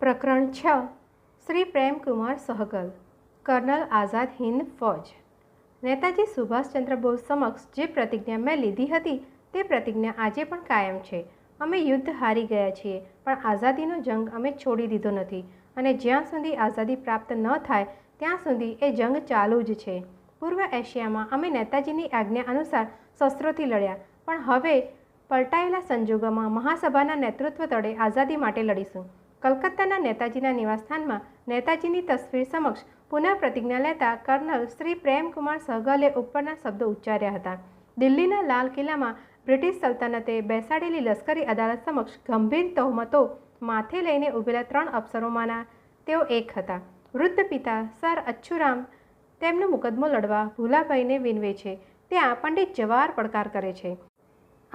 પ્રકરણ છ. શ્રી પ્રેમકુમાર સહગલ, કર્નલ આઝાદ હિન્દ ફૌજ. નેતાજી સુભાષચંદ્ર બોઝ સમક્ષ જે પ્રતિજ્ઞા મેં લીધી હતી તે પ્રતિજ્ઞા આજે પણ કાયમ છે. અમે યુદ્ધ હારી ગયા છીએ, પણ આઝાદીનો જંગ અમે છોડી દીધો નથી અને જ્યાં સુધી આઝાદી પ્રાપ્ત ન થાય, ત્યાં સુધી એ જંગ ચાલુ જ છે. પૂર્વ એશિયામાં અમે નેતાજીની આજ્ઞા અનુસાર શસ્ત્રોથી લડ્યા, પણ હવે પલટાયેલા સંજોગોમાં મહાસભાના નેતૃત્વ તળે આઝાદી માટે લડીશું. કલકત્તાના નેતાજીના નિવાસસ્થાનમાં નેતાજીની તસવીર સમક્ષ પુનઃ પ્રતિજ્ઞા લેતા કર્નલ શ્રી પ્રેમકુમાર સહગલે ઉપરના શબ્દો ઉચ્ચાર્યા હતા. દિલ્હીના લાલ કિલ્લામાં બ્રિટિશ સલ્તનતે બેસાડેલી લશ્કરી અદાલત સમક્ષ ગંભીર તહોમતો માથે લઈને ઊભેલા ત્રણ અફસરોમાંના તેઓ એક હતા. વૃદ્ધ પિતા સર અચ્છુરામ તેમનો મુકદ્દમો લડવા ભૂલાભાઈને વિનવે છે. ત્યાં પંડિત જવાહર પડકાર કરે છે.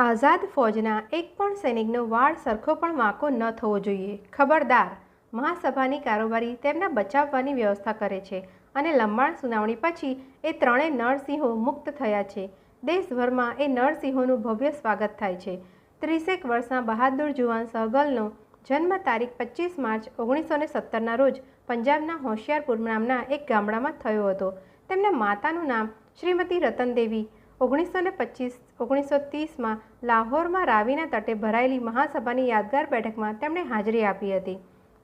આઝાદ ફૌજના એક પણ સૈનિકનો વાળ સરખો પણ વાંકો ન થવો જોઈએ. ખબરદાર, મહાસભાની કારોબારી તેમના બચાવવાની વ્યવસ્થા કરે છે અને લંબાણ સુનાવણી પછી એ ત્રણેય નરસિંહો મુક્ત થયા છે. દેશભરમાં એ નરસિંહોનું ભવ્ય સ્વાગત થાય છે. ત્રીસેક વર્ષના બહાદુર જુવાન સહગલનો જન્મ તારીખ પચીસ માર્ચ ઓગણીસો ને સત્તરના રોજ પંજાબના હોશિયારપુર નામના એક ગામડામાં થયો હતો. તેમના માતાનું નામ શ્રીમતી રતનદેવી ઓગણીસો ને પચીસ ઓગણીસો ત્રીસમાં લાહોરમાં રાવીના તટે ભરાયેલી મહાસભાની યાદગાર બેઠકમાં તેમણે હાજરી આપી હતી.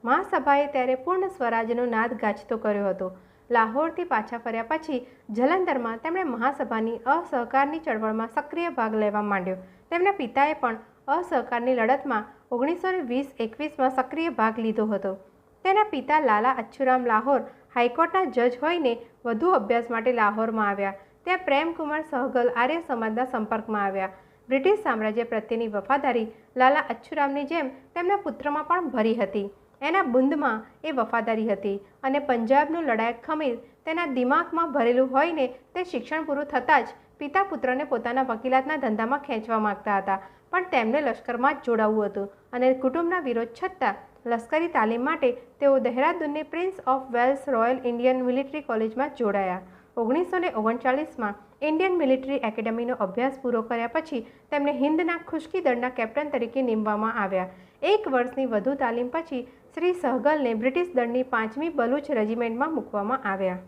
મહાસભાએ ત્યારે પૂર્ણ સ્વરાજનો નાદ ગાજતો કર્યો હતો. લાહોરથી પાછા ફર્યા પછી જલંધરમાં તેમણે મહાસભાની અસહકારની ચળવળમાં સક્રિય ભાગ લેવા માંડ્યો. તેમના પિતાએ પણ અસહકારની લડતમાં ઓગણીસો ને વીસ એકવીસમાં સક્રિય ભાગ લીધો હતો. તેના પિતા લાલા અચ્છુરામ લાહોર હાઈકોર્ટના જજ હોઈને વધુ અભ્યાસ માટે લાહોરમાં આવ્યા. ત્યાં પ્રેમકુમાર સહગલ આર્ય સમાજના સંપર્કમાં આવ્યા. બ્રિટિશ સામ્રાજ્ય પ્રત્યેની વફાદારી લાલા અચ્છુરામની જેમ તેમના પુત્રમાં પણ ભરી હતી. એના બુંદમાં એ વફાદારી હતી અને પંજાબનું લડાયક ખમીર તેના દિમાગમાં ભરેલું હોઈને તે શિક્ષણ પૂરું થતાં જ પિતા પુત્રને પોતાના વકીલાતના ધંધામાં ખેંચવા માગતા હતા. પણ તેમને લશ્કરમાં જ જોડાવવું હતું અને કુટુંબના વિરોધ છતાં લશ્કરી તાલીમ માટે તેઓ દહેરાદૂનની prince of Wales royal Indian military કોલેજમાં જોડાયા. ઓગણીસો ને ઓગણચાલીસમાં ઇન્ડિયન મિલિટરી એકેડમીનો અભ્યાસ પૂરો કર્યા પછી તેમને હિન્દના ખુશ્કી દળના કેપ્ટન તરીકે નીમવામાં આવ્યા. એક વર્ષની વધુ તાલીમ પછી શ્રી સહગલને બ્રિટિશ દળની પાંચમી બલુચ રેજિમેન્ટમાં મૂકવામાં આવ્યા.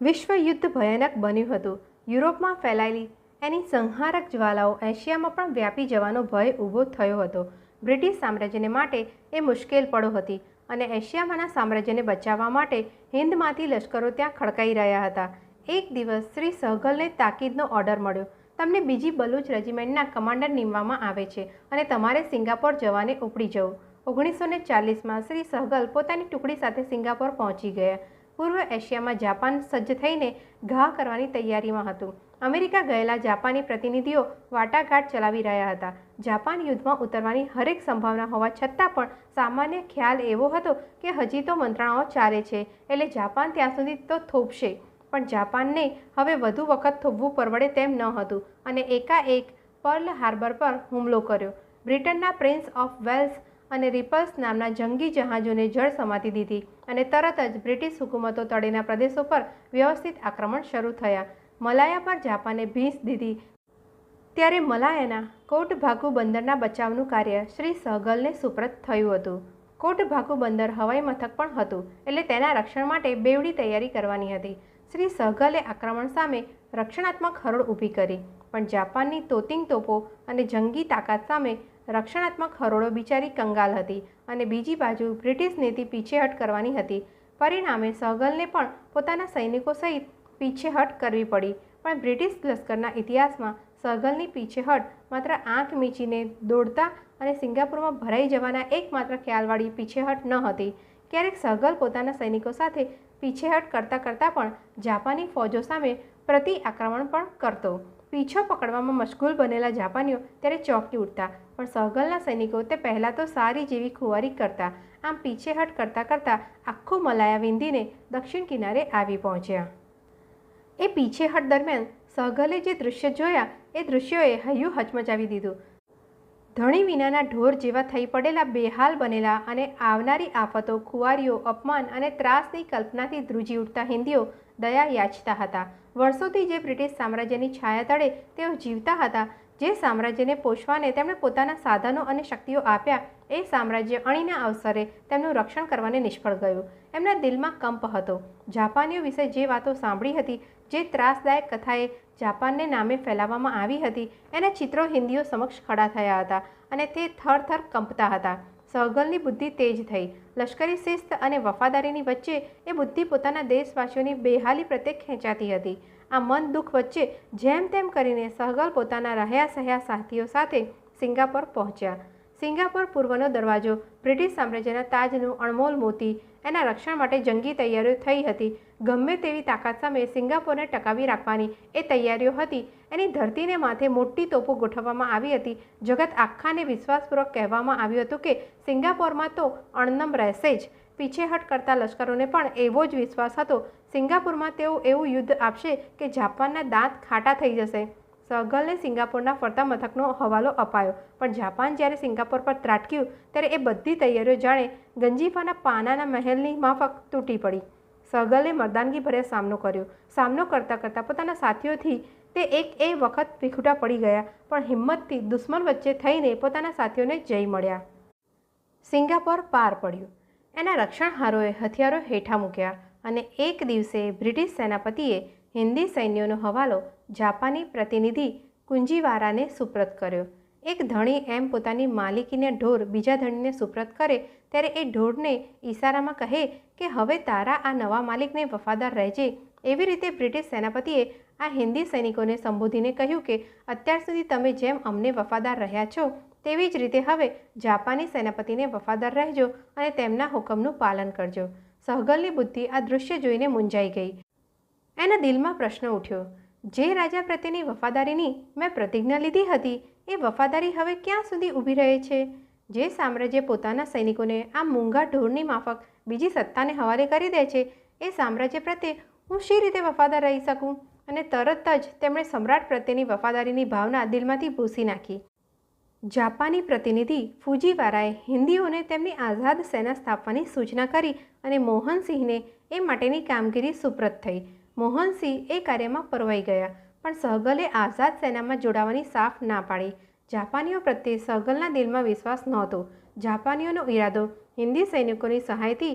વિશ્વ યુદ્ધ ભયાનક બન્યું હતું. યુરોપમાં ફેલાયેલી એની સંહારક જ્વાલાઓ એશિયામાં પણ વ્યાપી જવાનો ભય ઊભો થયો હતો. બ્રિટિશ સામ્રાજ્યને માટે એ મુશ્કેલ પડો હતી અને એશિયામાંના સામ્રાજ્યને બચાવવા માટે હિન્દમાંથી લશ્કરો ત્યાં ખડકાઈ રહ્યા હતા. એક દિવસ શ્રી સહગલને તાકીદનો ઓર્ડર મળ્યો. તમને બીજી બલુચ રેજિમેન્ટના કમાન્ડર નીમવામાં આવે છે અને તમારે સિંગાપોર જવાને ઉપડી જવું. ઓગણીસો ને ચાલીસમાં શ્રી સહગલ પોતાની ટુકડી સાથે સિંગાપોર પહોંચી ગયા. પૂર્વ એશિયામાં જાપાન સજ્જ થઈને ઘા કરવાની તૈયારીમાં હતું. અમેરિકા ગયેલા જાપાની પ્રતિનિધિઓ વાટાઘાટ ચલાવી રહ્યા હતા. જાપાન યુદ્ધમાં ઉતરવાની હરેક સંભાવના હોવા છતાં પણ સામાન્ય ખ્યાલ એવો હતો કે હજી તો મંત્રણાઓ ચાલે છે, એટલે જાપાન ત્યાં સુધી તો થોપશે પણ જાપાનને હવે વધુ વખત થોભવું પરવડે તેમ ન હતું અને એકાએક પર્લ હાર્બર પર હુમલો કર્યો. બ્રિટનના પ્રિન્સ ઓફ વેલ્સ અને રિપલ્સ નામના જંગી જહાજોને જળ સમાતી દીધી અને તરત જ બ્રિટિશ હુકુમતો તળેના પ્રદેશો પર વ્યવસ્થિત આક્રમણ શરૂ થયા. મલાયા પર જાપાને ભીંસ દીધી. ત્યારે મલાયાના કોટભાગુ બંદરના બચાવનું કાર્ય શ્રી સહગલને સુપ્રત થયું હતું. કોટભાગુ બંદર હવાઈ મથક પણ હતું, એટલે તેના રક્ષણ માટે બેવડી તૈયારી કરવાની હતી. શ્રી સહગલે આક્રમણ સામે રક્ષણાત્મક હરોળ ઊભી કરી. પણ જાપાનની તોતિંગ તોપો અને જંગી તાકાત સામે રક્ષણાત્મક હરોળો બિચારી કંગાલ હતી અને બીજી બાજુ બ્રિટિશ નીતિ પીછેહટ કરવાની હતી. પરિણામે સહગલને પણ પોતાના સૈનિકો સહિત પીછેહટ કરવી પડી. પણ બ્રિટિશ લશ્કરના ઇતિહાસમાં સહગલની પીછેહટ માત્ર આંખ મીચીને દોડતા અને સિંગાપુરમાં ભરાઈ જવાના એકમાત્ર ખ્યાલવાળી પીછેહટ ન હતી. ક્યારેક સહગલ પોતાના સૈનિકો સાથે પીછેહટ કરતાં કરતાં પણ જાપાની ફોજો સામે પ્રતિ આક્રમણ પણ કરતો. પીછો પકડવામાં મશગુલ બનેલા જાપાનીઓ ત્યારે ચોંકી ઉઠતા, પણ સહગલના સૈનિકો તે પહેલાં તો સારી જેવી ખુવારી કરતા. આમ પીછેહટ કરતાં કરતાં આખું મલાયા વિંધીને દક્ષિણ કિનારે આવી પહોંચ્યા. એ પીછેહટ દરમિયાન સહગલે જે દૃશ્ય જોયા, એ દૃશ્યોએ હૈયું હચમચાવી દીધું. ધણી વિનાના ઢોર જેવા થઈ પડેલા બેહાલ બનેલા અને આવનારી આફતો, ખુવારીઓ, અપમાન અને ત્રાસની કલ્પનાથી ધ્રુજી ઉઠતા હિન્દીઓ દયા યાચતા હતા. વર્ષોથી જે બ્રિટિશ સામ્રાજ્યની છાયા તળે તેઓ જીવતા હતા. જે સામ્રાજ્યને પોષવાને તેમણે પોતાના સાધનો અને શક્તિઓ આપ્યા, એ સામ્રાજ્ય અણીના અવસરે તેમનું રક્ષણ કરવાને નિષ્ફળ ગયું. એમના દિલમાં કંપ હતો. જાપાનીઓ વિશે જે વાતો સાંભળી હતી, જે ત્રાસદાયક કથાએ જાપાનને નામે ફેલાવવામાં આવી હતી. એના ચિત્રો હિન્દીઓ સમક્ષ ખડા થયા હતા અને તે થર થર કંપતા હતા. સહગલની બુદ્ધિ તેજ થઈ. લશ્કરી શિસ્ત અને વફાદારીની વચ્ચે એ બુદ્ધિ પોતાના દેશવાસીઓની બેહાલી પ્રત્યે ખેંચાતી હતી. આ મન દુઃખ વચ્ચે જેમ તેમ કરીને સહગલ પોતાના રહ્યા સહ્યા સાથીઓ સાથે સિંગાપોર પહોંચ્યા. સિંગાપોર પૂર્વનો દરવાજો, બ્રિટિશ સામ્રાજ્યના તાજનું અણમોલ મોતી એના રક્ષણ માટે જંગી તૈયારીઓ થઈ હતી. ગમે તેવી તાકાત સામે સિંગાપોરને ટકાવી રાખવાની એ તૈયારીઓ હતી. એની ધરતીને માથે મોટી તોપો ગોઠવવામાં આવી હતી. જગત આખાને વિશ્વાસપૂર્વક કહેવામાં આવ્યું હતું કે સિંગાપોરમાં તો અણનમ રહેશે જ. પીછેહટ કરતા લશ્કરોને પણ એવો જ વિશ્વાસ હતો. સિંગાપુરમાં તેઓ એવું યુદ્ધ આપશે કે જાપાનના દાંત ખાટા થઈ જશે. સહગલને સિંગાપોરના ફરતા મથકનો હવાલો અપાયો. પણ જાપાન જ્યારે સિંગાપોર પર ત્રાટક્યું, ત્યારે એ બધી તૈયારીઓ જાણે ગંજીફાના પાનાના મહેલની માફક તૂટી પડી. સહગલે મર્દાનગી ભર્યા સામનો કર્યો. સામનો કરતાં કરતાં પોતાના સાથીઓથી તે એક એ વખત વિખૂટા પડી ગયા, પણ હિંમતથી દુશ્મન વચ્ચે થઈને પોતાના સાથીઓને જઈ મળ્યા. સિંગાપોર પાર પડ્યું. એના રક્ષણહારોએ હથિયારો હેઠા મૂક્યા અને એક દિવસે બ્રિટિશ સેનાપતિએ હિન્દી સૈન્યોનો હવાલો જાપાની પ્રતિનિધિ કુંજીવારાને સુપ્રત કર્યો. એક ધણી એમ પોતાની માલિકીને ઢોર બીજા ધણીને સુપ્રત કરે ત્યારે એ ઢોરને ઈશારામાં કહે કે હવે તારા આ નવા માલિકને વફાદાર રહેજે. એવી રીતે બ્રિટિશ સેનાપતિએ આ હિન્દી સૈનિકોને સંબોધીને કહ્યું કે અત્યાર સુધી તમે જેમ અમને વફાદાર રહ્યા છો, તેવી જ રીતે હવે જાપાની સેનાપતિને વફાદાર રહેજો અને તેમના હુકમનું પાલન કરજો. સહગલની બુદ્ધિ આ દૃશ્ય જોઈને મૂંઝાઈ ગઈ. એના દિલમાં પ્રશ્ન ઉઠ્યો. જે રાજા પ્રત્યેની વફાદારીની મેં પ્રતિજ્ઞા લીધી હતી, એ વફાદારી હવે ક્યાં સુધી ઊભી રહે છે? જે સામ્રાજ્ય પોતાના સૈનિકોને આ મૂંગા ઢોરની માફક બીજી સત્તાને હવાલે કરી દે છે, એ સામ્રાજ્ય પ્રત્યે હું શી રીતે વફાદાર રહી શકું? અને તરત જ તેમણે સમ્રાટ પ્રત્યેની વફાદારીની ભાવના દિલમાંથી ભૂસી નાખી. જાપાની પ્રતિનિધિ ફુજીવારાએ હિન્દીઓને તેમની આઝાદ સેના સ્થાપવાની સૂચના કરી અને મોહનસિંહને એ માટેની કામગીરી સુપ્રત થઈ. મોહનસિંહ એ કાર્યમાં પરવાઈ ગયા, પણ સહગલે આઝાદ સેનામાં જોડાવાની સાફ ના પાડી. જાપાનીઓ પ્રત્યે સહગલના દિલમાં વિશ્વાસ નહોતો. જાપાનીઓનો ઈરાદો હિન્દી સૈનિકોની સહાયથી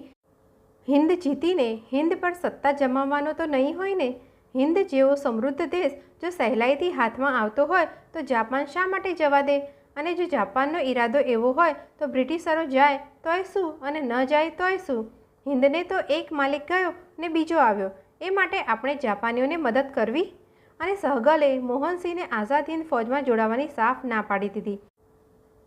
હિન્દ જીતીને હિન્દ પર સત્તા જમાવવાનો તો નહીં હોય ને? હિન્દ જેવો સમૃદ્ધ દેશ જો સહેલાઈથી હાથમાં આવતો હોય, તો જાપાન શા માટે જવા દે? અને જો જાપાનનો ઈરાદો એવો હોય, તો બ્રિટિશરો જાય તોય શું અને ન જાય તોય શું? હિન્દને તો એક માલિક ગયો ને બીજો આવ્યો. એ માટે આપણે જાપાનીઓને મદદ કરવી અને સહગલે મોહનસિંહને આઝાદ હિન્દ ફૌજમાં જોડાવાની સાફ ના પાડી દીધી.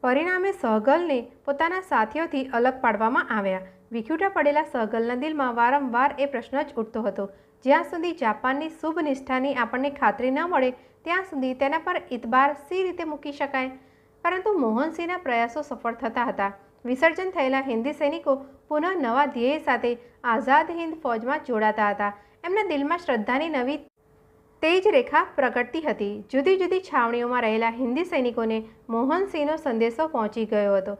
પરિણામે સહગલને પોતાના સાથીઓથી અલગ પાડવામાં આવ્યા. વિખુટા પડેલા સહગલના દિલમાં વારંવાર એ પ્રશ્ન જ ઉઠતો હતો. જ્યાં સુધી જાપાનની શુભ નિષ્ઠાની આપણને ખાતરી ન મળે, ત્યાં સુધી તેના પર ઇતબાર સી રીતે મૂકી શકાય? પરંતુ મોહનસિંહના પ્રયાસો સફળ થતા હતા. વિસર્જન થયેલા હિન્દી સૈનિકો પુનઃ નવા ધ્યેય સાથે આઝાદ હિન્દ ફૌજમાં જોડાતા હતા. એમના દિલમાં શ્રદ્ધાની નવી તેજ રેખા પ્રગટતી હતી. જુદી જુદી છાવણીઓમાં રહેલા હિન્દી સૈનિકોને મોહનસિંહનો સંદેશો પહોંચી ગયો હતો.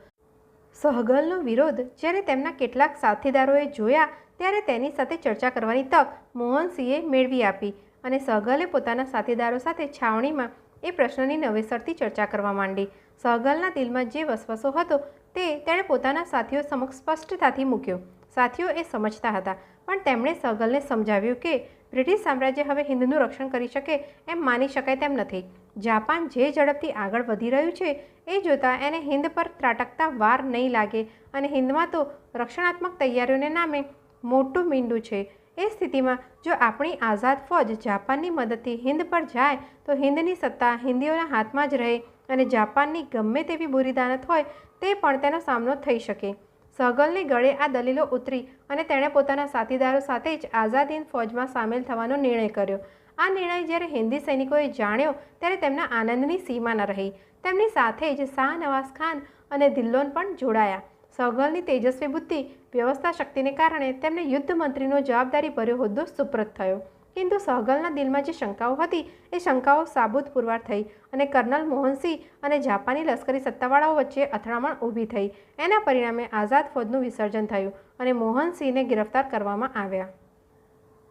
સહગલનો વિરોધ જ્યારે તેમના કેટલાક સાથીદારોએ જોયા ત્યારે તેની સાથે ચર્ચા કરવાની તક મોહનસિંહે મેળવી આપી અને સહગલે પોતાના સાથીદારો સાથે છાવણીમાં એ પ્રશ્નની નવેસરથી ચર્ચા કરવા માંડી. સહગલના દિલમાં જે વસવસો હતો તે તેણે પોતાના સાથીઓ સમક્ષ સ્પષ્ટતાથી મૂક્યો. સાથીઓ એ સમજતા હતા. પણ તેમણે સહગલને સમજાવ્યું કે બ્રિટિશ સામ્રાજ્ય હવે હિન્દનું રક્ષણ કરી શકે એમ માની શકાય તેમ નથી. જાપાન જે ઝડપથી આગળ વધી રહ્યું છે એ જોતાં એને હિન્દ પર ત્રાટકતા વાર નહીં લાગે અને હિન્દમાં તો રક્ષણાત્મક તૈયારીઓને નામે મોટું મીંડું છે. એ સ્થિતિમાં જો આપણી આઝાદ ફોજ જાપાનની મદદથી હિન્દ પર જાય તો હિન્દની સત્તા હિન્દીઓના હાથમાં જ રહે અને જાપાનની ગમે તેવી બુરી દાનત હોય તે પણ તેનો સામનો થઈ શકે. સહગલને ગળે આ દલીલો ઉતરી અને તેણે પોતાના સાથીદારો સાથે જ આઝાદ હિન્દ ફૌજમાં સામેલ થવાનો નિર્ણય કર્યો. આ નિર્ણય જ્યારે હિન્દી સૈનિકોએ જાણ્યો, ત્યારે તેમના આનંદની સીમા ન રહી. તેમની સાથે જ શાહ નવાઝ ખાન અને ધિલ્લોન પણ જોડાયા. સહગલની તેજસ્વી બુદ્ધિ, વ્યવસ્થા શક્તિને કારણે તેમને યુદ્ધ મંત્રીનો જવાબદારી ભર્યો હોદ્દો સુપ્રત થયો. કિંતુ સહગલના દિલમાં જે શંકાઓ હતી, એ શંકાઓ સાબુત પુરવાર થઈ અને કર્નલ મોહનસિંહ અને જાપાની લશ્કરી સત્તાવાળાઓ વચ્ચે અથડામણ ઊભી થઈ. એના પરિણામે આઝાદ ફોજનું વિસર્જન થયું અને મોહનસિંહને ગિરફ્તાર કરવામાં આવ્યા.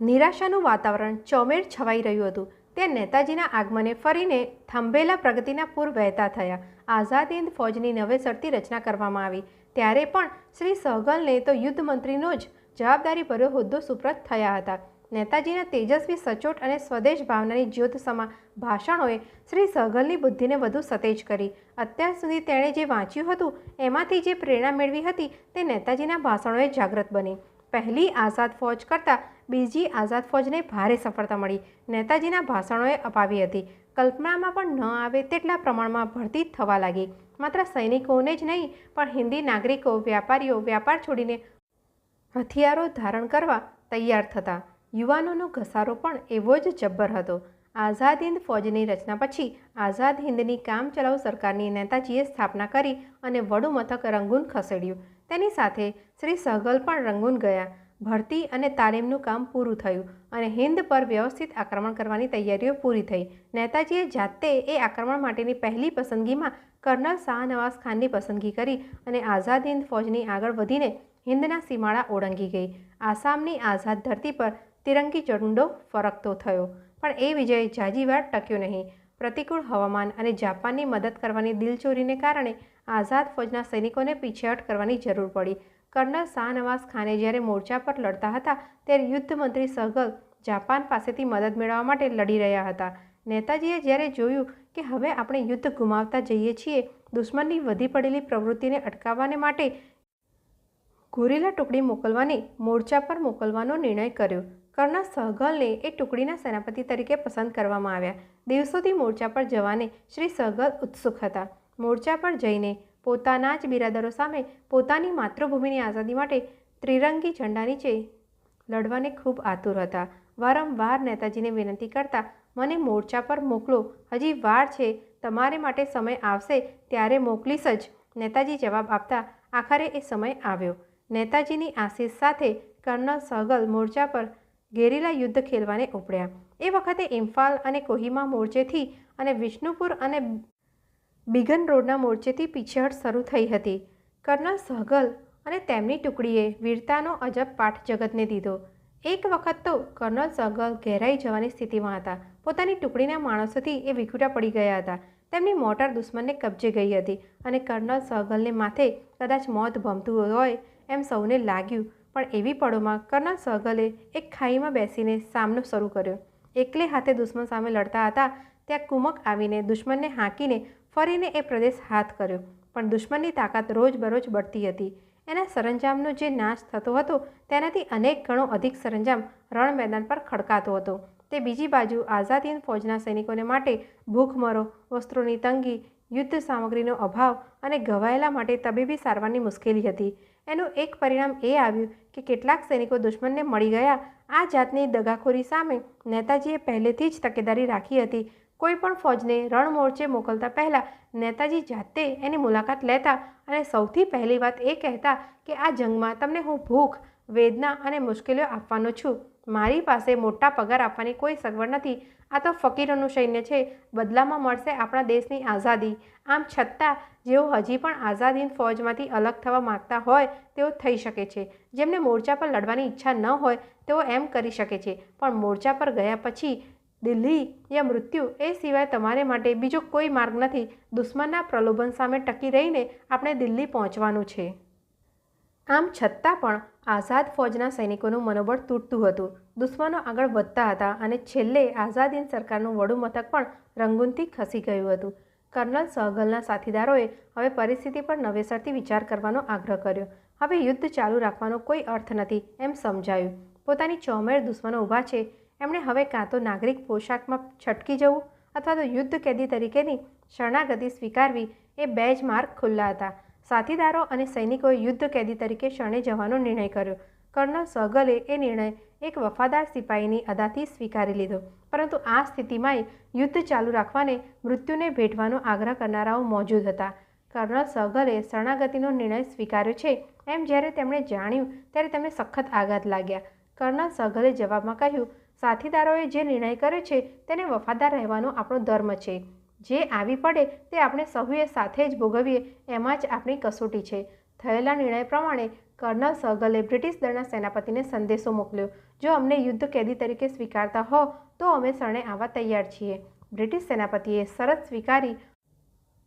નિરાશાનું વાતાવરણ ચોમેર છવાઈ રહ્યું હતું. તે નેતાજીના આગમને ફરીને થંભેલા પ્રગતિના પૂર વહેતા થયા. આઝાદ હિંદ ફોજની નવેસરથી રચના કરવામાં આવી. ત્યારે પણ શ્રી સહગલને તો યુદ્ધ મંત્રીનો જ જવાબદારી ભર્યો હોદ્દો સુપ્રત થયા હતા. નેતાજીના તેજસ્વી સચોટ અને સ્વદેશ ભાવનાની જ્યોત સમા ભાષણોએ શ્રી સહગલની બુદ્ધિને વધુ સતેજ કરી. અત્યાર સુધી તેણે જે વાંચ્યું હતું, એમાંથી જે પ્રેરણા મેળવી હતી, તે નેતાજીના ભાષણોએ જાગૃત બની. પહેલી આઝાદ ફૌજ કરતાં બીજી આઝાદ ફૌજને ભારે સફળતા મળી. નેતાજીના ભાષણોએ અપાવી હતી. કલ્પનામાં પણ ન આવે તેટલા પ્રમાણમાં ભરતી થવા લાગી. માત્ર સૈનિકોને જ નહીં, પણ હિન્દી નાગરિકો, વ્યાપારીઓ, વ્યાપાર છોડીને હથિયારો ધારણ કરવા તૈયાર થતા. યુવાનોનો ઘસારો પણ એવો જ જબ્બર હતો. આઝાદ હિંદ ફૌજની રચના પછી આઝાદ હિંદની કામચલાઉ સરકારની નેતાજીએ સ્થાપના કરી અને વડુ મથક રંગૂન ખસેડ્યું. તેની સાથે શ્રી સહગલ પણ રંગૂન ગયા. ભરતી અને તાલીમનું કામ પૂરું થયું અને હિન્દ પર વ્યવસ્થિત આક્રમણ કરવાની તૈયારીઓ પૂરી થઈ. નેતાજીએ જાતે એ આક્રમણ માટેની પહેલી પસંદગીમાં કર્નલ શાહનવાઝ ખાનની પસંદગી કરી અને આઝાદ હિંદ ફૌજની આગળ વધીને હિન્દના સીમાડા ઓળંગી ગઈ. આસામની આઝાદ ધરતી પર તિરંગી ઝંડો ફરકતો થયો. પણ એ વિજય જાજીવાર ટક્યો નહીં. પ્રતિકૂળ હવામાન અને જાપાનની મદદ કરવાની દિલચોરીને કારણે આઝાદ ફૌજના સૈનિકોને પીછેહટ કરવાની જરૂર પડી. કર્નલ શાહનવાઝ ખાને જ્યારે મોરચા પર લડતા હતા, ત્યારે યુદ્ધ મંત્રી સહગલ જાપાન પાસેથી મદદ મેળવવા માટે લડી રહ્યા હતા. નેતાજીએ જ્યારે જોયું કે હવે આપણે યુદ્ધ ગુમાવતા જઈએ છીએ, દુશ્મનની વધી પડેલી પ્રવૃત્તિને અટકાવવાને માટે ગોરીલા ટુકડી મોકલવાની, મોરચા પર મોકલવાનો નિર્ણય કર્યો. કર્નલ સહગલને એ ટુકડીના સેનાપતિ તરીકે પસંદ કરવામાં આવ્યા. દિવસોથી મોરચા પર જવાને શ્રી સહગલ ઉત્સુક હતા. મોરચા પર જઈને પોતાના જ બિરાદરો સામે પોતાની માતૃભૂમિની આઝાદી માટે ત્રિરંગી ઝંડા નીચે લડવાને ખૂબ આતુર હતા. વારંવાર નેતાજીને વિનંતી કરતા, મને મોરચા પર મોકલો. હજી વાર છે. તમારે માટે સમય આવશે. ત્યારે મોકલીશ જ. નેતાજી જવાબ આપતા, આખરે એ સમય આવ્યો. નેતાજીની આશીષ સાથે કર્નલ સહગલ મોરચા પર ગેરીલા યુદ્ધ ખેલવાને ઉપડ્યા. એ વખતે ઇમ્ફાલ અને કોહિમા મોરચેથી અને વિષ્ણુપુર અને બિગન રોડના મોરચેથી પીછેહટ શરૂ થઈ હતી. કર્નલ સહગલ અને તેમની ટુકડીએ વીરતાનો અજબ પાઠ જગતને દીધો. એક વખત તો કર્નલ સહગલ ઘેરાઈ જવાની સ્થિતિમાં હતા. પોતાની ટુકડીના માણસોથી એ વિખૂટા પડી ગયા હતા. તેમની મોટર દુશ્મનને કબજે ગઈ હતી અને કર્નલ સહગલને માથે કદાચ મોત ભમતું હોય એમ સૌને લાગ્યું. પણ એવી પળોમાં કર્નલ સહગલે એક ખાઈમાં બેસીને સામનો શરૂ કર્યો. એકલે હાથે દુશ્મન સામે લડતા હતા, ત્યાં કુમક આવીને દુશ્મનને હાંકીને ફરીને એ પ્રદેશ હાથ કર્યો. પણ દુશ્મનની તાકાત રોજબરોજ બઢતી હતી. એના સરંજામનો જે નાશ થતો હતો, તેનાથી અનેક ગણો અધિક સરંજામ રણ મેદાન પર ખડકાતો હતો. તે બીજી બાજુ આઝાદ હિંદ ફૌજના સૈનિકોને માટે ભૂખમરો, વસ્ત્રોની તંગી, યુદ્ધ સામગ્રીનો અભાવ અને ઘવાયેલા માટે તબીબી સારવારની મુશ્કેલી હતી. એનું એક પરિણામ એ આવ્યું કે કેટલાક સૈનિકો દુશ્મનને મળી ગયા. આ જાતની દગાખોરી સામે નેતાજીએ પહેલેથી જ તકેદારી રાખી હતી. કોઈ પણ ફૌજને રણમોરચે મોકલતા પહેલાં નેતાજી જાતે એની મુલાકાત લેતા અને સૌથી પહેલી વાત એ કહેતા કે આ જંગમાં તમને હું ભૂખ, વેદના અને મુશ્કેલીઓ આપવાનો છું. મારી પાસે મોટા પગાર આપવાની કોઈ સગવડ નથી. આ તો ફકીરોનું સૈન્ય છે. બદલામાં મળશે આપણા દેશની આઝાદી. આમ છતાં, જેઓ હજી પણ આઝાદ ફોજમાંથી ફૌજમાંથી અલગ થવા માગતા હોય, તેઓ થઈ શકે છે. જેમને મોરચા પર લડવાની ઈચ્છા ન હોય, તેઓ એમ કરી શકે છે. પણ મોરચા પર ગયા પછી દિલ્હી યા મૃત્યુ એ સિવાય તમારે માટે બીજો કોઈ માર્ગ નથી. દુશ્મનના પ્રલોભન સામે ટકી રહીને આપણે દિલ્હી પહોંચવાનું છે. આમ છતાં પણ આઝાદ ફૌજના સૈનિકોનું મનોબળ તૂટતું હતું. દુશ્મનો આગળ વધતા હતા અને છેલ્લે આઝાદીન સરકારનું વડું મથક પણ રંગૂનથી ખસી ગયું હતું. કર્નલ સહગલના સાથીદારોએ હવે પરિસ્થિતિ પર નવેસરથી વિચાર કરવાનો આગ્રહ કર્યો. હવે યુદ્ધ ચાલુ રાખવાનો કોઈ અર્થ નથી એમ સમજાયું. પોતાની ચોમેર દુશ્મનો ઊભા છે. એમણે હવે કાં તો નાગરિક પોશાકમાં છટકી જવું અથવા તો યુદ્ધ કેદી તરીકેની શરણાગતિ સ્વીકારવી એ બે જ માર્ગ ખુલ્લા હતા. સાથીદારો અને સૈનિકોએ યુદ્ધ કેદી તરીકે શરણે જવાનો નિર્ણય કર્યો. કર્નલ સહગલે એ નિર્ણય એક વફાદાર સિપાહીની અદાથી સ્વીકારી લીધો. પરંતુ આ સ્થિતિમાંય યુદ્ધ ચાલુ રાખવાને મૃત્યુને ભેટવાનો આગ્રહ કરનારાઓ મોજૂદ હતા. કર્નલ સહગલે શરણાગતિનો નિર્ણય સ્વીકાર્યો છે એમ જ્યારે તેમણે જાણ્યું ત્યારે તેમને સખત આઘાત લાગ્યા. કર્નલ સહગલે જવાબમાં કહ્યું, સાથીદારોએ જે નિર્ણય કર્યો છે તેને વફાદાર રહેવાનો આપણો ધર્મ છે. જે આવી પડે તે આપણે સહુએ સાથે જ ભોગવીએ એમાં જ આપણી કસોટી છે. થયેલા નિર્ણય પ્રમાણે કર્નલ સહગલે બ્રિટિશ દળના સેનાપતિને સંદેશો મોકલ્યો. જો અમને યુદ્ધ કેદી તરીકે સ્વીકારતા હો, તો અમે શરણે આવવા તૈયાર છીએ. બ્રિટિશ સેનાપતિએ શરત સ્વીકારી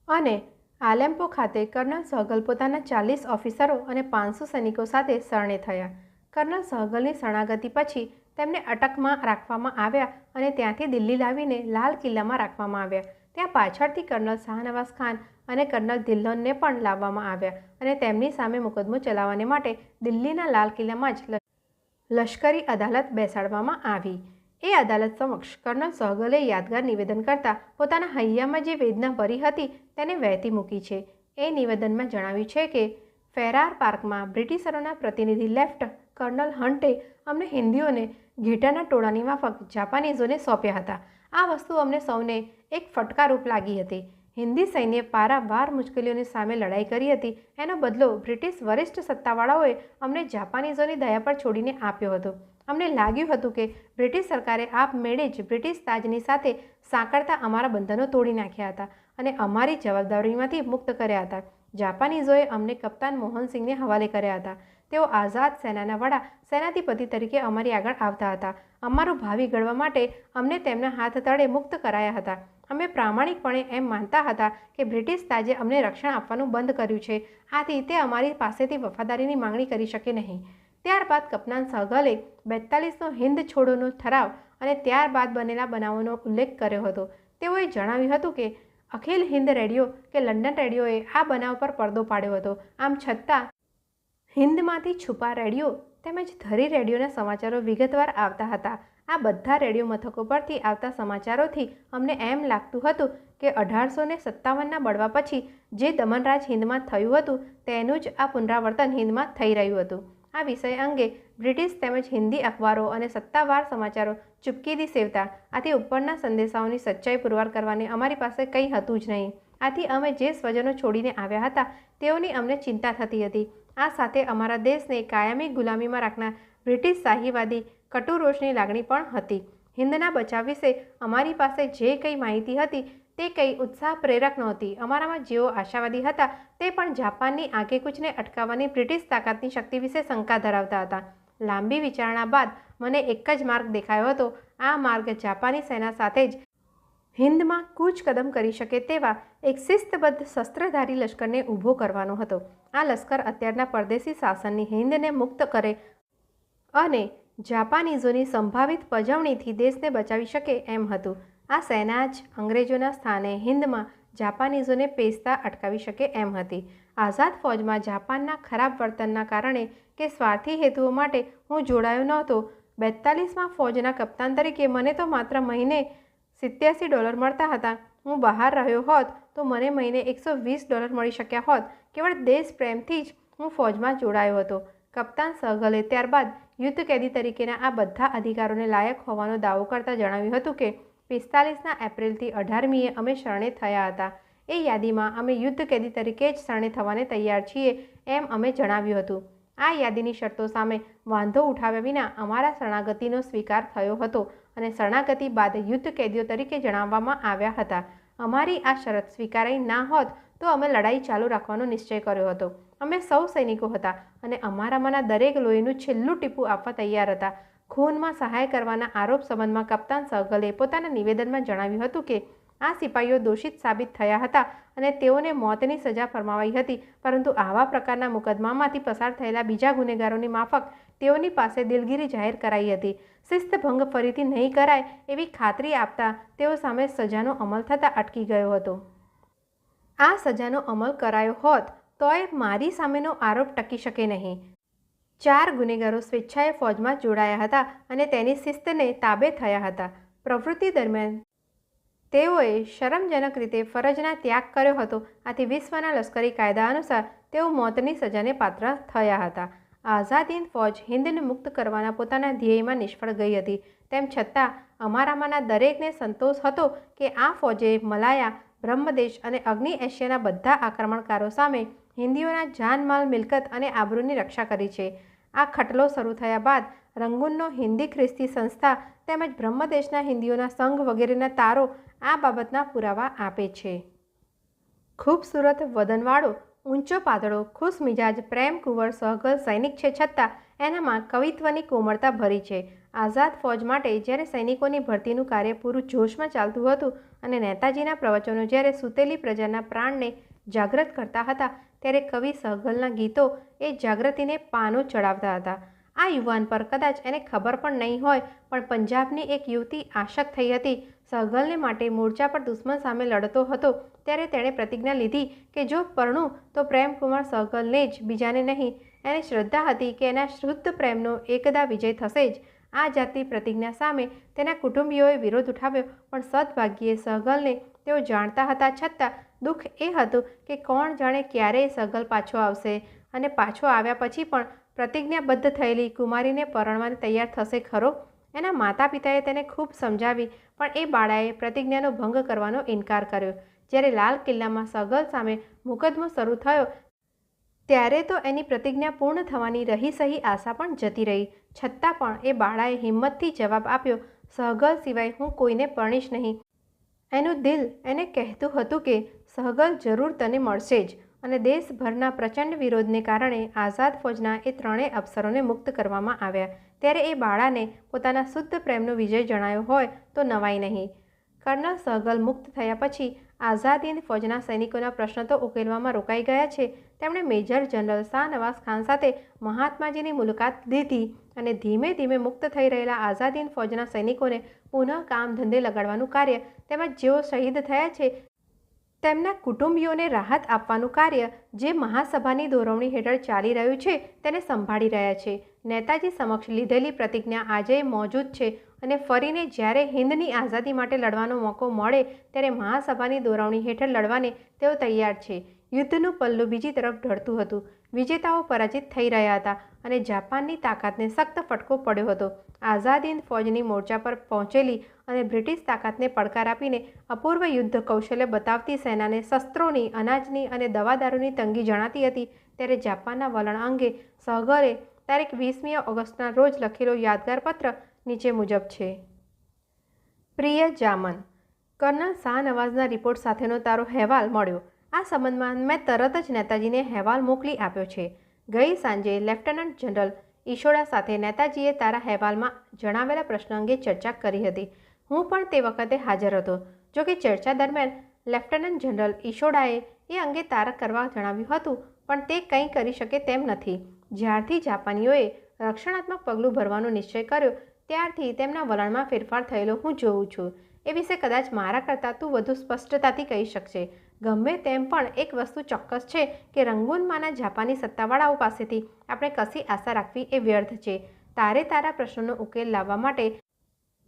અને આલેમ્પો ખાતે કર્નલ સહગલ પોતાના ચાલીસ ઓફિસરો અને પાંચસો સૈનિકો સાથે શરણે થયા. કર્નલ સહગલની શરણાગતિ પછી તેમને અટકમાં રાખવામાં આવ્યા અને ત્યાંથી દિલ્હી લાવીને લાલ કિલ્લામાં રાખવામાં આવ્યા. ત્યાં પાછળથી કર્નલ શાહનવાઝ ખાન અને કર્નલ ધિલ્લોનને પણ લાવવામાં આવ્યા અને તેમની સામે મુકદ્દમો ચલાવવાને માટે દિલ્હીના લાલ કિલ્લામાં જ લશ્કરી અદાલત બેસાડવામાં આવી. એ અદાલત સમક્ષ કર્નલ સહગલે યાદગાર નિવેદન કરતા પોતાના હૈયામાં જે વેદના ભરી હતી તેને વહેતી મૂકી છે. એ નિવેદનમાં જણાવ્યું છે કે, ફેરાર પાર્કમાં બ્રિટિશરોના પ્રતિનિધિ લેફ્ટ કર્નલ હન્ટે અમને હિન્દીઓને ઘેટાના ટોળાની માફક જાપાનીઝોને સોંપ્યા હતા. આ વસ્તુ અમને સૌને એક ફટકારૂપ લાગી હતી. હિન્દી સૈન્યે પારાવાર મુશ્કેલીઓની સામે લડાઈ કરી હતી. એનો બદલો બ્રિટિશ વરિષ્ઠ સત્તાવાળાઓએ અમને જાપાનીઝોની દયા પર છોડીને આપ્યો હતો. અમને લાગ્યું હતું કે બ્રિટિશ સરકારે આપમેળે જ બ્રિટિશ તાજની સાથે સાંકળતા અમારા બંધનો તોડી નાખ્યા હતા અને અમારી જવાબદારીમાંથી મુક્ત કર્યા હતા. જાપાનીઝોએ અમને કપ્તાન મોહનસિંહને હવાલે કર્યા હતા. તેઓ આઝાદ સેનાના વડા, સેનાધિપતિ તરીકે અમારી આગળ આવતા હતા. અમારું ભાવિ ઘડવા માટે અમને તેમના હાથ તળે મુક્ત કરાયા હતા. અમે પ્રામાણિકપણે એમ માનતા હતા કે બ્રિટિશ તાજે અમને રક્ષણ આપવાનું બંધ કર્યું છે. આથી તે અમારી પાસેથી વફાદારીની માંગણી કરી શકે નહીં. ત્યારબાદ કપ્તાન સહગલે બેતાલીસનો હિન્દ છોડોનો ઠરાવ અને ત્યારબાદ બનેલા બનાવોનો ઉલ્લેખ કર્યો હતો. તેઓએ જણાવ્યું હતું કે, અખિલ હિન્દ રેડિયો કે લંડન રેડિયોએ આ બનાવ પર પડદો પાડ્યો હતો. આમ છતાં, હિન્દમાંથી છુપા રેડિયો તેમજ ધરી રેડિયોના સમાચારો વિગતવાર આવતા હતા. આ બધા રેડિયો મથકો પરથી આવતા સમાચારોથી અમને એમ લાગતું હતું કે અઢારસો ને સત્તાવનના બળવા પછી જે દમનરાજ હિન્દમાં થયું હતું તેનું જ આ પુનરાવર્તન હિન્દમાં થઈ રહ્યું હતું. આ વિષય અંગે બ્રિટિશ તેમજ હિન્દી અખબારો અને સત્તાવાર સમાચારો ચૂપકીથી સેવતા, આથી ઉપરના સંદેશાઓની સચ્ચાઈ પુરવાર કરવાની અમારી પાસે કંઈ હતું જ નહીં. આથી અમે જે સ્વજનો છોડીને આવ્યા હતા તેઓની અમને ચિંતા થતી હતી. આ સાથે અમારા દેશને કાયમી ગુલામીમાં રાખનાર બ્રિટિશ શાહીવાદી કટુરોષની લાગણી પણ હતી. હિન્દના બચાવ વિશે અમારી પાસે જે કંઈ માહિતી હતી તે કંઈ ઉત્સાહ પ્રેરક નહોતી. અમારામાં જેઓ આશાવાદી હતા તે પણ જાપાનની આંકેકૂચને અટકાવવાની બ્રિટિશ તાકાતની શક્તિ વિશે શંકા ધરાવતા હતા. લાંબી વિચારણા બાદ મને એક જ માર્ગ દેખાયો હતો. આ માર્ગ જાપાની સેના સાથે જ હિન્દમાં કૂચ કદમ કરી શકે તેવા એક શિસ્તબદ્ધ શસ્ત્રધારી લશ્કરને ઊભો કરવાનો હતો. આ લશ્કર અત્યારના પરદેશી શાસનની હિન્દને મુક્ત કરે અને જાપાનીઝોની સંભવિત પજવણીથી દેશને બચાવી શકે એમ હતું. આ સેના જ અંગ્રેજોના સ્થાને હિન્દમાં જાપાનીઝોને પેસતા અટકાવી શકે એમ હતી. આઝાદ ફૌજમાં જાપાનના ખરાબ વર્તનના કારણે કે સ્વાર્થી હેતુઓ માટે હું જોડાયો નહોતો. બેતાલીસમાં ફૌજના કપ્તાન તરીકે મને તો માત્ર મહિને સિત્યાસી ડોલર મળતા હતા. હું બહાર રહ્યો હોત તો મને મહિને એકસો વીસ ડોલર મળી શક્યા હોત. કેવળ દેશ પ્રેમથી જ હું ફૌજમાં જોડાયો હતો. કપ્તાન સહગલે ત્યારબાદ યુદ્ધ કેદી તરીકેના આ બધા અધિકારોને લાયક હોવાનો દાવો કરતા જણાવ્યું હતું કે, પિસ્તાલીસના એપ્રિલથી અઢારમીએ અમે શરણે થયા હતા. એ યાદીમાં અમે યુદ્ધ કેદી તરીકે જ શરણે થવાને તૈયાર છીએ એમ અમે જણાવ્યું હતું. આ યાદીની શરતો સામે વાંધો ઉઠાવ્યા વિના અમારા શરણાગતિનો સ્વીકાર થયો હતો અને શરણાગતિ બાદ યુદ્ધ કેદીઓ તરીકે જણાવવામાં આવ્યા હતા. અમારી આ શરત સ્વીકારાઈ ના હોત તો અમે લડાઈ ચાલુ રાખવાનો નિશ્ચય કર્યો હતો. અમે સૌ સૈનિકો હતા અને અમારામાંના દરેક લોહીનું છેલ્લું ટીપું આપવા તૈયાર હતા. ખૂનમાં સહાય કરવાના આરોપ સંબંધમાં કપ્તાન સહગલે પોતાના નિવેદનમાં જણાવ્યું હતું કે, આ સિપાહીઓ દોષિત સાબિત થયા હતા અને તેઓને મોતની સજા ફરમાવાઈ હતી, પરંતુ આવા પ્રકારના મુકદ્દમામાંથી પસાર થયેલા બીજા ગુનેગારોની માફક તેઓની પાસે દિલગીરી જાહેર કરાઈ હતી. શિસ્તભંગ ફરીથી નહીં કરાય એવી ખાતરી આપતા તેઓ સામે સજાનો અમલ થતાં અટકી ગયો હતો. આ સજાનો અમલ કરાયો હોત તોય મારી સામેનો આરોપ ટકી શકે નહીં. ચાર ગુનેગારો સ્વેચ્છાએ ફૌજમાં જોડાયા હતા અને તેની શિસ્તને તાબે થયા હતા. પ્રવૃત્તિ દરમિયાન તેઓએ શરમજનક રીતે ફરજના ત્યાગ કર્યો હતો. આથી વિશ્વના લશ્કરી કાયદા અનુસાર તેઓ મોતની સજાને પાત્ર થયા હતા. આઝાદ હિંદ ફૌજ હિન્દને મુક્ત કરવાના પોતાના ધ્યેયમાં નિષ્ફળ ગઈ હતી. તેમ છતાં અમારામાંના દરેકને સંતોષ હતો કે આ ફૌજે મલાયા, બ્રહ્મદેશ અને અગ્નિ એશિયાના બધા આક્રમણકારો સામે હિન્દીઓના જાનમાલ મિલકત અને આબરૂની રક્ષા કરી છે. આ ખટલો શરૂ થયા બાદ રંગૂનનો હિન્દી ખ્રિસ્તી સંસ્થા તેમજ બ્રહ્મદેશના હિન્દીઓના સંઘ વગેરેના તારો આ બાબતના પુરાવા આપે છે. ખૂબસૂરત વદનવાળો, ઊંચો પાતળો ખુશ મિજાજ પ્રેમ કુંવર સહગલ સૈનિક છે છતાં એનામાં કવિત્વની કોમળતા ભરી છે. આઝાદ ફોજ માટે જ્યારે સૈનિકોની ભરતીનું કાર્ય પૂરું જોશમાં ચાલતું હતું અને નેતાજીના પ્રવચનો જ્યારે સૂતેલી પ્રજાના પ્રાણને જાગૃત કરતા હતા ત્યારે કવિ સહગલના ગીતો એ જાગૃતિને પાનો ચડાવતા હતા. આ યુવાન પર કદાચ એને ખબર પણ નહીં હોય, પણ પંજાબની એક યુવતી આશક થઈ હતી. સહગલને માટે મોરચા પર દુશ્મન સામે લડતો હતો, ત્યારે તેણે પ્રતિજ્ઞા લીધી કે જો પરણું, તો પ્રેમકુમાર સહગલને જ, બીજાને નહીં. એને શ્રદ્ધા હતી કે એના શુદ્ધ પ્રેમનો એકદા વિજય થશે જ. આ જાતની પ્રતિજ્ઞા સામે તેના કુટુંબીઓએ વિરોધ ઉઠાવ્યો, પણ સદભાગ્યે સહગલને તેઓ જાણતા હતા છતાં દુઃખ એ હતું કે કોણ જાણે ક્યારેય સગલ પાછો આવશે અને પાછો આવ્યા પછી પણ પ્રતિજ્ઞાબદ્ધ થયેલી કુમારીને પરણવાની તૈયાર થશે ખરો? એના માતા પિતાએ તેને ખૂબ સમજાવી, પણ એ બાળાએ પ્રતિજ્ઞાનો ભંગ કરવાનો ઇનકાર કર્યો. જ્યારે લાલ કિલ્લામાં સગલ સામે મુકદ્દમો શરૂ થયો, ત્યારે તો એની પ્રતિજ્ઞા પૂર્ણ થવાની રહી સહી આશા પણ જતી રહી. છતાં પણ એ બાળાએ હિંમતથી જવાબ આપ્યો સહગલ સિવાય હું કોઈને પરણીશ નહીં. એનું દિલ એને કહેતું હતું કે સહગલ જરૂર તને મળશે જ. અને દેશભરના પ્રચંડ વિરોધને કારણે આઝાદ ફોજના એ ત્રણેય અફસરોને મુક્ત કરવામાં આવ્યા. ત્યારે એ બાળાને પોતાના શુદ્ધ પ્રેમનો વિજય જણાયો હોય તો નવાઈ નહીં. કર્નલ સહગલ મુક્ત થયા પછી આઝાદ હિંદ ફોજના સૈનિકોના પ્રશ્નો તો ઉકેલવામાં રોકાઈ ગયા છે. તેમણે મેજર જનરલ શાહનવાઝ ખાન સાથે મહાત્માજીની મુલાકાત લીધી અને ધીમે ધીમે મુક્ત થઈ રહેલા આઝાદ હિંદ ફોજના સૈનિકોને પુનઃ કામ ધંધે લગાડવાનું કાર્ય તેમજ જેઓ શહીદ થયા છે તેમના કુટુંબીઓને રાહત આપવાનું કાર્ય જે મહાસભાની દોરવણી હેઠળ ચાલી રહ્યું છે તેને સંભાળી રહ્યા છે. નેતાજી સમક્ષ લીધેલી પ્રતિજ્ઞા આજે મોજૂદ છે અને ફરીને જ્યારે હિન્દની આઝાદી માટે લડવાનો મોકો મળે ત્યારે મહાસભાની દોરવણી હેઠળ લડવાને તેઓ તૈયાર છે. યુદ્ધનું પલ્લું બીજી તરફ ઢળતું હતું. વિજેતાઓ પરાજિત થઈ રહ્યા હતા અને જાપાનની તાકાતને સખ્ત ફટકો પડ્યો હતો. આઝાદ હિંદ ફોજની મોરચા પર પહોંચેલી અને બ્રિટિશ તાકાતને પડકાર આપીને અપૂર્વ યુદ્ધ કૌશલ્ય બતાવતી સેનાને શસ્ત્રોની, અનાજની અને દવાદારૂની તંગી જણાતી હતી, ત્યારે જાપાનના વલણ અંગે સહગરે તારીખ વીસમી ઓગસ્ટના રોજ લખેલો યાદગાર પત્ર નીચે મુજબ છે. પ્રિય જામન, કર્નલ શાહનવાઝના રિપોર્ટ સાથેનો તારો અહેવાલ મળ્યો. આ સંબંધમાં મેં તરત જ નેતાજીને અહેવાલ મોકલી આપ્યો છે. ગઈ સાંજે લેફ્ટનન્ટ જનરલ ઈશોડા સાથે નેતાજીએ તારા અહેવાલમાં જણાવેલા પ્રશ્ન અંગે ચર્ચા કરી હતી. હું પણ તે વખતે હાજર હતો. જો કે ચર્ચા દરમિયાન લેફ્ટનન્ટ જનરલ ઈશોડાએ એ અંગે તારા કરવા જણાવ્યું હતું, પણ તે કંઈ કરી શકે તેમ નથી. જ્યારથી જાપાનીઓએ રક્ષણાત્મક પગલું ભરવાનો નિશ્ચય કર્યો, ત્યારથી તેમના વલણમાં ફેરફાર થયેલો હું જોઉં છું. એ વિશે કદાચ મારા કરતાં તું વધુ સ્પષ્ટતાથી કહી શકશે. ગમે તેમ પણ એક વસ્તુ ચોક્કસ છે કે રંગૂનમાંના જાપાની સત્તાવાળાઓ પાસેથી આપણે કશી આશા રાખવી એ વ્યર્થ છે. તારે તારા પ્રશ્નોનો ઉકેલ લાવવા માટે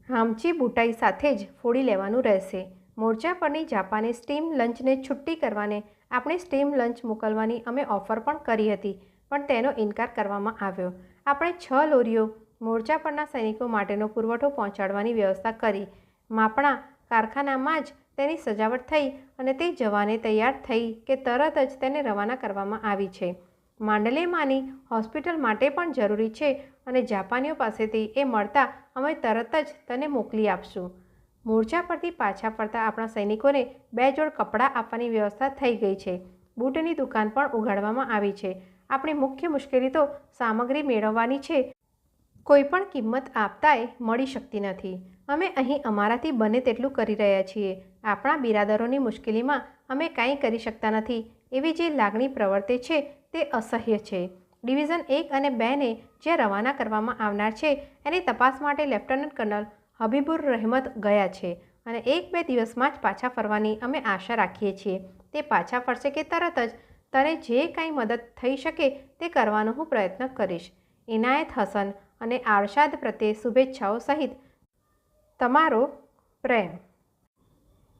હામચી બુટાઈ સાથે જ ફોડી લેવાનું રહેશે. મોરચા પરની જાપાની સ્ટીમ લંચને છુટ્ટી કરવાને આપણે સ્ટીમ લંચ મોકલવાની અમે ઓફર પણ કરી હતી, પણ તેનો ઇનકાર કરવામાં આવ્યો. આપણે છ લોરીઓ મોરચા પરના સૈનિકો માટેનો પુરવઠો પહોંચાડવાની વ્યવસ્થા કરી. માપણા કારખાનામાં જ તેની સજાવટ થઈ અને તે જવાને તૈયાર થઈ કે તરત જ તેને રવાના કરવામાં આવી છે. માંડલેમાંની હોસ્પિટલ માટે પણ જરૂરી છે અને જાપાનીઓ પાસેથી એ મળતા અમે તરત જ તને મોકલી આપશું. મોરચા પરથી પાછા ફરતા આપણા સૈનિકોને બે જોડ કપડાં આપવાની વ્યવસ્થા થઈ ગઈ છે. બૂટની દુકાન પણ ઉગાડવામાં આવી છે. આપણી મુખ્ય મુશ્કેલી તો સામગ્રી મેળવવાની છે. કોઈ પણ કિંમત આપતાય મળી શકતી નથી. અમે અહીં અમારાથી બને તેટલું કરી રહ્યા છીએ. આપણા બિરાદરોની મુશ્કેલીમાં અમે કાંઈ કરી શકતા નથી. એવી જે લાગણી પ્રવર્તે છે તે અસહ્ય છે. ડિવિઝન એક અને બેને જે રવાના કરવામાં આવનાર છે, એની તપાસ માટે લેફ્ટનન્ટ કર્નલ હબીબુર રહેમત ગયા છે અને એક બે દિવસમાં જ પાછા ફરવાની અમે આશા રાખીએ છીએ. તે પાછા ફરશે કે તરત જ? તને જે કાંઈ મદદ થઈ શકે તે કરવાનો હું પ્રયત્ન કરીશ. ઇનાયત હસન અને આરશાદ પ્રત્યે શુભેચ્છાઓ સહિત. તમારો પ્રેમ.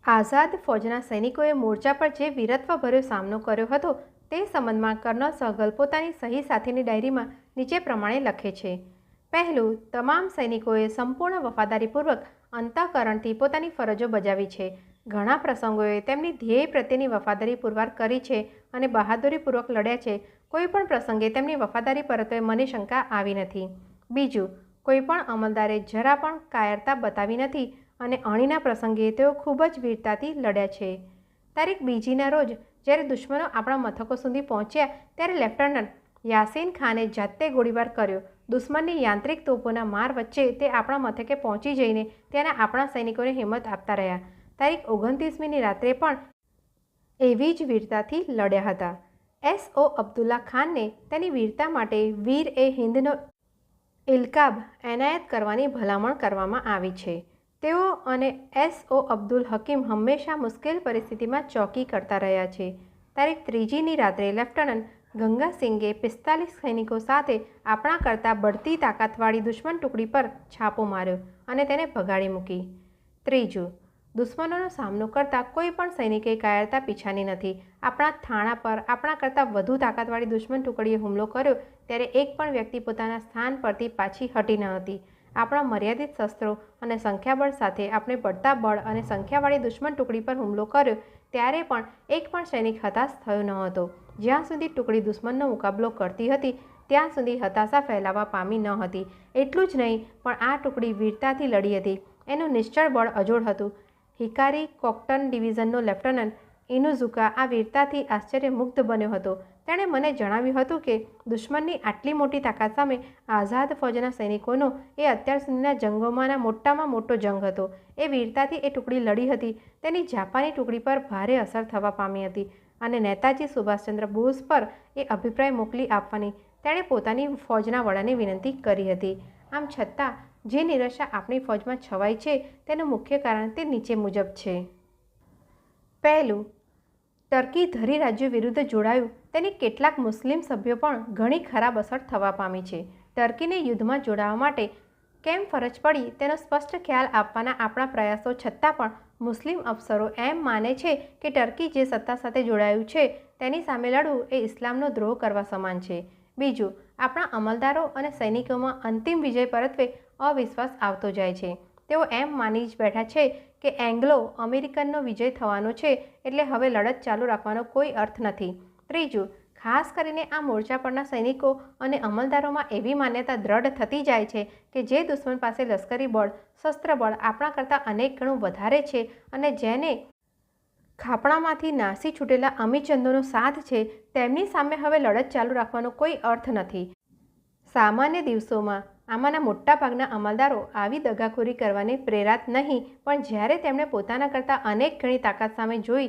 આઝાદ ફોજના સૈનિકોએ મોરચા પર જે વીરત્વભર્યો સામનો કર્યો હતો, તે સંબંધમાં કર્નલ સહગલ પોતાની સહી સાથેની ડાયરીમાં નીચે પ્રમાણે લખે છે. પહેલું, તમામ સૈનિકોએ સંપૂર્ણ વફાદારીપૂર્વક અંતઃકરણથી પોતાની ફરજો બજાવી છે. ઘણા પ્રસંગોએ તેમની ધ્યેય પ્રત્યેની વફાદારી પુરવાર કરી છે અને બહાદુરીપૂર્વક લડ્યા છે. કોઈપણ પ્રસંગે તેમની વફાદારી પરત્વે મને શંકા આવી નથી. બીજું, કોઈ પણ અમલદારે જરા પણ કાયરતા બતાવી નથી અને અણીના પ્રસંગે તેઓ ખૂબ જ વીરતાથી લડ્યા છે. તારીખ બીજીના રોજ જ્યારે દુશ્મનો આપણા મથકો સુધી પહોંચ્યા ત્યારે લેફ્ટનન્ટ યાસીન ખાને જાતે ગોળીબાર કર્યો. દુશ્મનની યાંત્રિક તોપોના માર વચ્ચે તે આપણા મથકે પહોંચી જઈને ત્યાંના આપણા સૈનિકોને હિંમત આપતા રહ્યા. તારીખ ઓગણત્રીસમીની રાત્રે પણ એવી જ વીરતાથી લડ્યા હતા. એસ ઓ અબ્દુલ્લા ખાનને તેની વીરતા માટે વીર એ હિન્દનો ઇલકાબ એનાયત કરવાની ભલામણ કરવામાં આવી છે. તેઓ અને એસઓ અબ્દુલ હકીમ હંમેશા મુશ્કેલ પરિસ્થિતિમાં ચોકી કરતા રહ્યા છે. તારીખ ત્રીજીની રાત્રે લેફ્ટનન્ટ ગંગાસિંગે પિસ્તાલીસ સૈનિકો સાથે આપણા કરતાં બઢતી તાકાતવાળી દુશ્મન ટુકડી પર છાપો માર્યો અને તેને ભગાડી મૂકી. ત્રીજું દુશ્મનોનો સામનો કરતા કોઈ પણ સૈનિકે કાયરતા પીછાની નથી. આપણા થાણા પર, આપણા કરતાં વધુ તાકાતવાળી દુશ્મન ટુકડીએ હુમલો કર્યો ત્યારે એક પણ વ્યક્તિ પોતાના સ્થાન પરથી પાછી હટી ન હતી. આપણા મર્યાદિત શસ્ત્રો અને સંખ્યાબળ સાથે આપણે પડતા બળ અને સંખ્યાવાળી દુશ્મન ટુકડી પર હુમલો કર્યો ત્યારે પણ એક પણ સૈનિક હતાશ થયો ન હતો. જ્યાં સુધી ટુકડી દુશ્મનનો મુકાબલો કરતી હતી, ત્યાં સુધી હતાશા ફેલાવા પામી ન હતી. એટલું જ નહીં, પણ આ ટુકડી વીરતાથી લડી હતી. એનું નિશ્ચળ બળ અજોડ હતું. હિકારી કોક્ટન ડિવિઝનનો લેફ્ટનન્ટ ઇનુઝુકા આ વીરતાથી આશ્ચર્યમુગ્ધ બન્યો હતો. તેણે મને જણાવ્યું હતું કે, દુશ્મનની આટલી મોટી તાકાત સામે આઝાદ ફૌજના સૈનિકોનો એ અત્યાર સુધીના જંગોમાંના મોટામાં મોટો જંગ હતો. એ વીરતાથી એ ટુકડી લડી હતી. તેની જાપાની ટુકડી પર ભારે અસર થવા પામી હતી અને નેતાજી સુભાષચંદ્ર બોઝ પર એ અભિપ્રાય મોકલી આપવાની તેણે પોતાની ફૌજના વડાને વિનંતી કરી હતી. આમ છતાં જે નિરાશા આપણી ફૌજમાં છવાય છે તેનું મુખ્ય કારણ તે નીચે મુજબ છે. પહેલું, ટર્કી ધરી રાજ્યો વિરુદ્ધ જોડાયું તેની કેટલાક મુસ્લિમ સભ્યો પણ ઘણી ખરાબ અસર થવા પામી છે. ટર્કીને યુદ્ધમાં જોડાવા માટે કેમ ફરજ પડી તેનો સ્પષ્ટ ખ્યાલ આપવાના આપણા પ્રયાસો છતાં પણ મુસ્લિમ અફસરો એમ માને છે કે ટર્કી જે સત્તા સાથે જોડાયું છે તેની સામે લડવું એ ઇસ્લામનો દ્રોહ કરવા સમાન છે. બીજું, આપણા અમલદારો અને સૈનિકોમાં અંતિમ વિજય પરત્વે અવિશ્વાસ આવતો જાય છે. તેઓ એમ માની જ બેઠા છે કે એંગ્લો અમેરિકનનો વિજય થવાનો છે એટલે હવે લડત ચાલુ રાખવાનો કોઈ અર્થ નથી. ત્રીજું, ખાસ કરીને આ મોરચા પરના સૈનિકો અને અમલદારોમાં એવી માન્યતા દ્રઢ થતી જાય છે કે જે દુશ્મન પાસે લશ્કરી બળ, શસ્ત્ર બળ આપણા કરતાં અનેક ગણું વધારે છે અને જેને ખાપણામાંથી નાસી છૂટેલા અમીચંદોનો સાથ છે, તેમની સામે હવે લડત ચાલુ રાખવાનો કોઈ અર્થ નથી. સામાન્ય દિવસોમાં આમાંના મોટાભાગના અમલદારો આવી દગાખોરી કરવાને પ્રેરાત નહીં, પણ જ્યારે તેમણે પોતાના કરતાં અનેક ગણી તાકાત સામે જોઈ,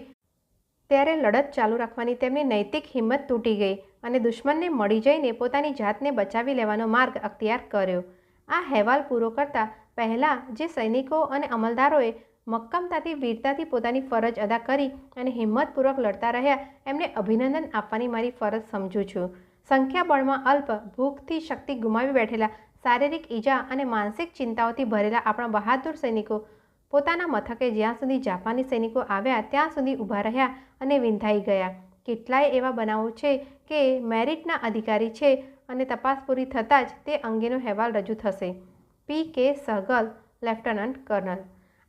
ત્યારે લડત ચાલુ રાખવાની તેમની નૈતિક હિંમત તૂટી ગઈ અને દુશ્મનને મળી જઈને પોતાની જાતને બચાવી લેવાનો માર્ગ અખ્તિયાર કર્યો. આ અહેવાલ પૂરો કરતાં પહેલાં જે સૈનિકો અને અમલદારોએ મક્કમતાથી, વીરતાથી પોતાની ફરજ અદા કરી અને હિંમતપૂર્વક લડતા રહ્યા, એમને અભિનંદન આપવાની મારી ફરજ સમજું છું. સંખ્યાબળમાં અલ્પ, ભૂખથી શક્તિ ગુમાવી બેઠેલા શારીરિક ઈજા અને માનસિક ચિંતાઓથી ભરેલા આપણા બહાદુર સૈનિકો પોતાના મથકે જ્યાં સુધી જાપાની સૈનિકો આવ્યા ત્યાં સુધી ઊભા રહ્યા અને વિંધાઈ ગયા. કેટલાય એવા બનાવો છે કે મેરિટના અધિકારી છે અને તપાસ પૂરી થતાં જ તે અંગેનો અહેવાલ રજૂ થશે. પી કે સહગલ, લેફ્ટનન્ટ કર્નલ.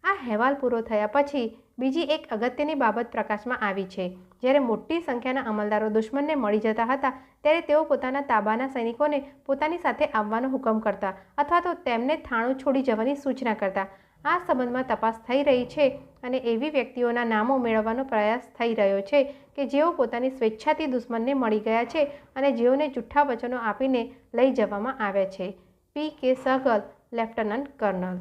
આ અહેવાલ પૂરો થયા પછી બીજી એક અગત્યની બાબત પ્રકાશમાં આવી છે. જ્યારે મોટી સંખ્યાના અમલદારો દુશ્મનને મળી જતા હતા, ત્યારે તેઓ પોતાના તાબાના સૈનિકોને પોતાની સાથે આવવાનો હુકમ કરતા અથવા તો તેમને થાણું છોડી જવાની સૂચના કરતા. આ સંબંધમાં તપાસ થઈ રહી છે અને એવી વ્યક્તિઓના નામો મેળવવાનો પ્રયાસ થઈ રહ્યો છે કે જેઓ પોતાની સ્વેચ્છાથી દુશ્મનને મળી ગયા છે અને જેઓને જુઠ્ઠા વચનો આપીને લઈ જવામાં આવ્યા છે. પી કે સહગલ લેફ્ટનન્ટ કર્નલ